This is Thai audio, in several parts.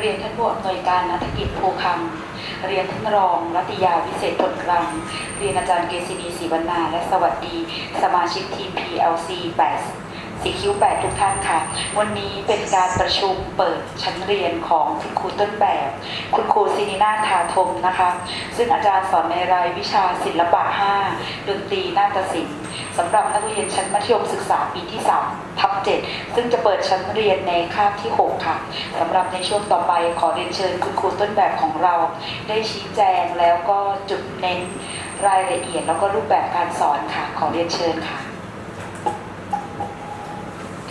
เรียนท่านผู้อำนวยการนักกิจภูคำเรียนท่านรองรัติยาวิเศษผลกลางเรียนอาจารย์เกษณีศรีวรรณาและสวัสดี สมาชิกทีม PLC 8 สีคิ้ว8ทุกท่านค่ะ วันนี้เป็นการประชุมเปิดชั้นเรียนของคุณครูต้นแบบ คุณครูซินินาทาทมนะคะ ซึ่งอาจารย์สอนในรายวิชาศิลปะ 5 ดนตรีนาฏศิลป์สำหรับนักเรียนชั้นมัธยมศึกษาปีที่ 3 ทับ 7 ซึ่งจะเปิดชั้นเรียนในคาบที่ 6 ค่ะสำหรับในช่วงต่อไปขอเรียนเชิญคุณครูต้นแบบของเรา ได้ชี้แจงแล้วก็จุดเน้นรายละเอียดแล้วก็รูปแบบการสอนค่ะ ขอเรียนเชิญค่ะ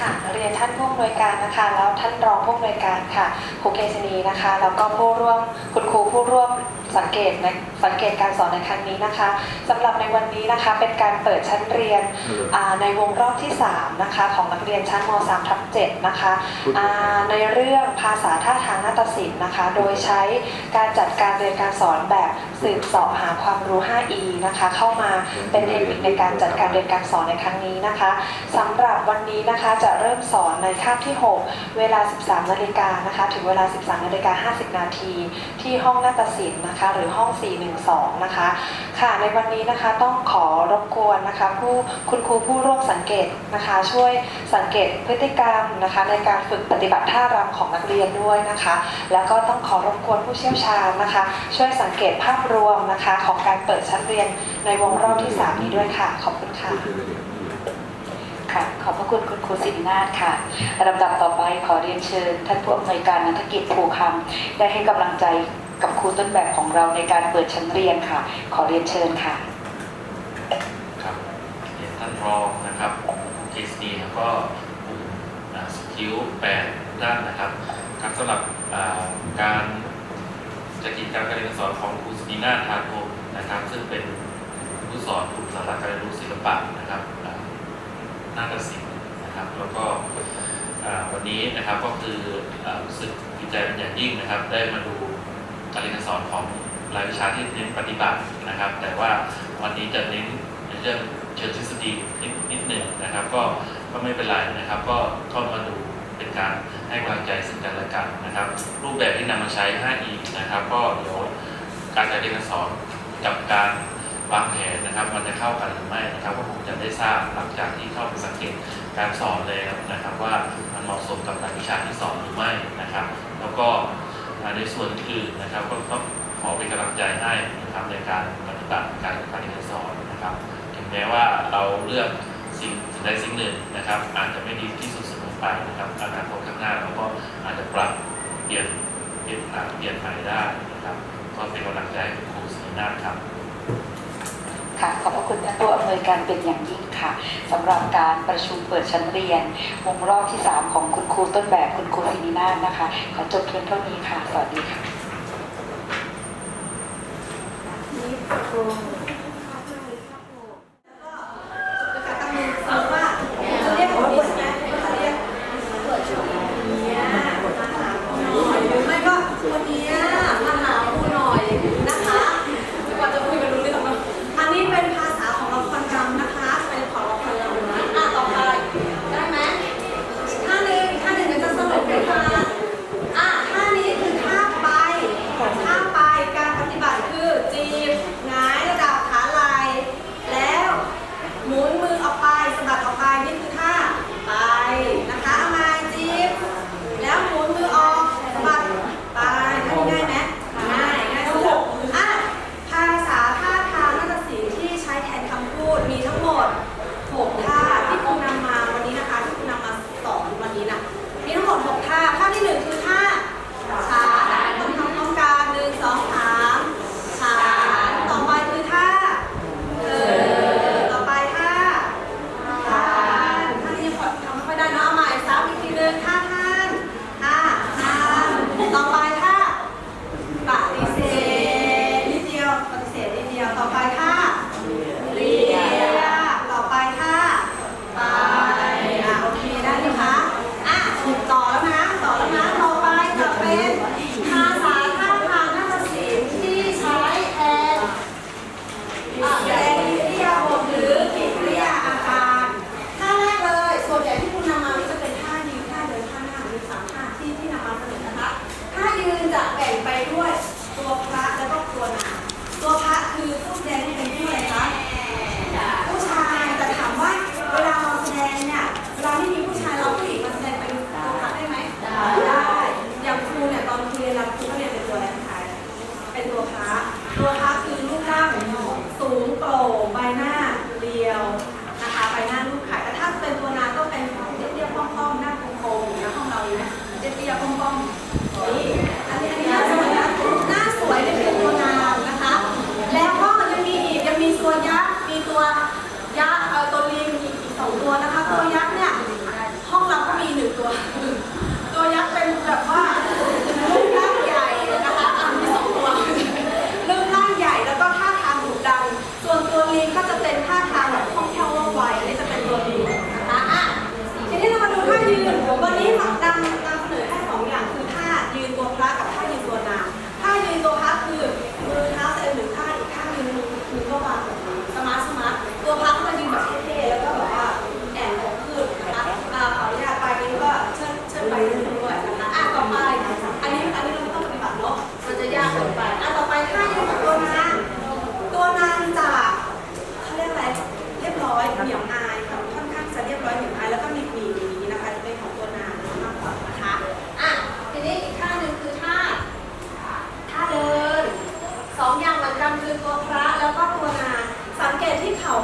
ค่ะเรียนท่านผู้อำนวยการนะคะ แล้วท่านรองผู้อำนวยการค่ะครูเกษณีนะคะ แล้วก็ผู้ร่วมคุณครูผู้ร่วมสังเกตนะ สังเกตการสอนในครั้งนี้นะคะสำหรับในวันนี้นะคะเป็นการเปิดชั้นเรียนอ่าในวงรอบที่3นะคะของนักเรียนชั้นม 3 ทับ7นะคะอ่าในเรื่องภาษาท่าทางนาฏศิลป์นะคะ โดยใช้การจัดการเรียนการสอนแบบสืบเสาะหาความรู้ 5E นะคะเข้ามาเป็นเทคนิคในการจัดการเรียนการสอนในครั้งนี้นะคะสำหรับวันนี้นะคะจะเริ่มสอนในคาบที่ 6 เวลา 13นาฬิกานะคะถึงเวลา 13นาฬิกา50 นาทีที่ห้องนาฏศิลป์นะคะหรือห้อง12 นะคะ ค่ะในวันนี้นะคะต้องขอรบกวนนะคะผู้คุณครูผู้ร่วมสังเกตนะคะ ช่วยสังเกตพฤติกรรมนะคะ ในการฝึกปฏิบัติท่ารำของนักเรียนด้วยนะคะ แล้วก็ต้องขอรบกวนผู้เชี่ยวชาญนะคะ ช่วยสังเกตภาพรวมนะคะของการเปิดชั้นเรียนในวงรอบที่ 3 นี้ด้วยค่ะ ขอบคุณค่ะค่ะ ขอบพระคุณคุณครูสิรินาถค่ะลำดับต่อไปขอเรียนเชิญ ท่านผู้อำนวยการนักกิจภูคำได้ให้กำลังใจ กับครูต้นแบบของเราในการเปิดชั้นเรียนค่ะ ขอเรียนเชิญค่ะ ครับเรียนท่านรองนะครับเจสดีแล้วก็กลุ่มสกิลแปดด้านนะครับครับสำหรับการจัดกิจกรรมการเรียนการสอนของครูสตีนาทาโกนะครับ ซึ่งเป็นผู้สอนกลุ่มสาระการเรียนรู้ศิลปะนะครับอ่านาฏศิลป์นะครับ แล้วก็วันนี้นะครับก็คือรู้สึกดีใจเป็นอย่างยิ่งนะครับ ได้มาดู การเรียนการสอนของรายวิชาที่เน้นปฏิบัตินะครับ แต่ว่าวันนี้จะเน้นในเรื่องเชิงทฤษฎีนิดนิดหนึ่งนะครับ ก็ก็ไม่เป็นไรนะครับ ก็เข้ามาดูเป็นการให้กำลังใจซึ่งกันและกันนะครับ รูปแบบที่นำมาใช้ 5E นะครับ ก็เดี๋ยวการจัดเรียนการสอนกับการวางแผนนะครับ มันจะเข้ากันหรือไม่นะครับก็คงจะได้ทราบหลังจากที่เข้าไปสังเกตการสอนแล้วนะครับ ว่ามันเหมาะสมกับรายวิชาที่สอนหรือไม่นะครับ แล้วก็ ในส่วนอื่นนะครับก็ต้องขอเป็นกำลังใจให้นะครับในการปฏิบัติการการเรียนสอนนะครับ ถึงแม้ว่าเราเลือกสิ่งสิ่งใดสิ่งหนึ่งนะครับ อาจจะไม่ดีที่สุดเสมอไปนะครับอนาคตข้างหน้าเราก็อาจจะปรับเปลี่ยนเปลี่ยนผ่านเปลี่ยนใหม่ได้นะครับก็เป็นกำลังใจให้ครูสีหนาครับ ค่ะขอบพระคุณท่านผู้อำนวยการเป็นอย่างยิ่งค่ะสำหรับการประชุมเปิดชั้นเรียน วงรอบที่ 3 ของคุณครูต้นแบบคุณครูสินินานะคะ ขอจบเพียงเท่านี้ค่ะ สวัสดีค่ะ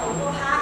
Tủ vô.